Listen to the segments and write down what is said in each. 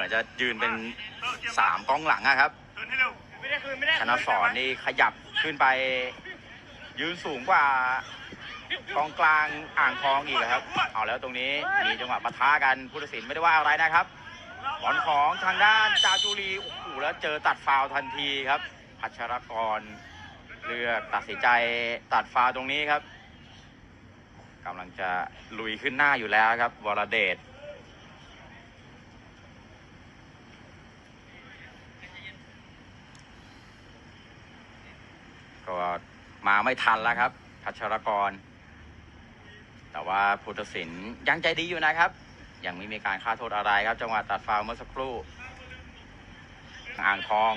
มือนจะยืนเป็นสามกองหลังอะครับคืนให้เร็วไม่ได้คืนไม่ได้ชนะสอนนี่ขยับขึ้นไป ยืนสูงกว่ากองกลางอ่างทองอีกอะครับ เอาแล้วตรงนี้มีจังหวะปะทะกันผู้ตัดสินไม่ได้ว่าอะไรนะครับบอลของทางด้านจาจูรีโอ้โหแล้วเจอตัดฟาวล์ทันทีครับพัชรกรเลือกตัดสินใจตัดฟาวล์ตรงนี้ครับกำลังจะลุยขึ้นหน้าอยู่แล้วครับวรเดช ก็มาไม่ทันแล้วครับ พัชรกร แต่ว่าพุทธศิลป์ยังใจดีอยู่นะครับ ยังไม่มีการฆ่าโทษอะไรครับ จังหวะตัดฟาวเมื่อสักครู่ อ่างทอง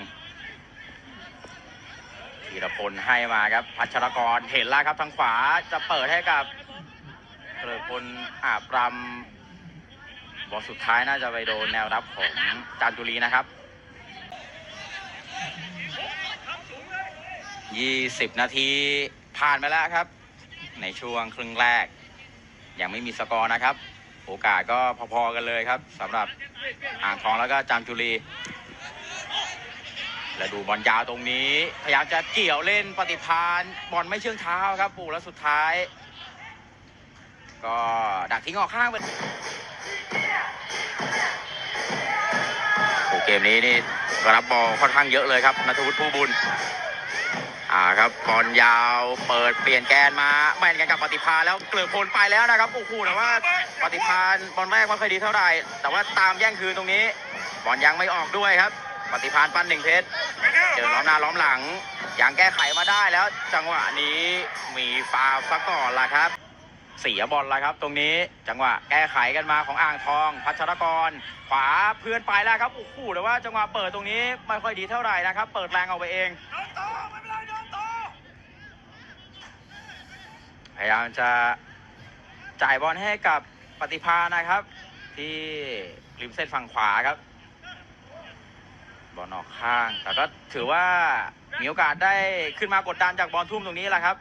ธีรพลให้มาครับ พัชรกรเห็นแล้วครับทางขวาจะเปิดให้กับเกริกพลอาบรำบอลสุดท้ายน่าจะไปโดนแนวรับของจานจุรีนะครับ 20 นาทีผ่านไปแล้วครับ ในช่วงครึ่งแรก ยังไม่มีสกอร์นะครับ โอกาสก็พอๆกันเลยครับสำหรับอ่างทองแล้วก็จามจุรีแล้วดูบอลยาวตรงนี้ พยายามจะเกี่ยวเล่นปฏิพานบอลไม่เชื่องเท้าครับปูแล้วสุดท้าย ก็ดักทิ้งออกข้างไปโอเกมนี้นี่รับบอลค่อนข้างเยอะเลยครับนัทวุฒิผู้บุญ อ่าครับบอลยาวเปิดเปลี่ยนแกนมาแม่นกันกับปฏิภาแล้วเกลือพลไปแล้วนะครับโอ้โหแต่ว่าปฏิภาบอลแรกไม่ค่อยดีเท่าไหร่แต่ว่าตามแย่งคืนตรงนี้บอลยังไม่ออกด้วยครับ ปฏิภาปั้นหนึ่งเพชรเจอล้อมหน้าล้อมหลังยังแก้ไขมาได้แล้ว จังหวะนี้มีฟาวซะก่อนละครับ เสียบอลแล้วครับ ตรงนี้จังหวะแก้ไขกันมาของอ่างทอง พัชรกร ขวาเพื่อนไปแล้วครับโอ้โหแต่ว่าจังหวะเปิดตรงนี้ไม่ค่อยดีเท่าไหร่นะครับ เปิดแรงเอาไปเองเดินต่อไม่เป็นไรเดินต่อพยายามจะจ่ายบอลให้กับปฏิภาณนะครับ ที่ริมเส้นฝั่งขวาครับ บอลออกข้าง แต่ก็ถือว่ามีโอกาสได้ขึ้นมากดดันจากบอลทุ่มตรงนี้แหละครับ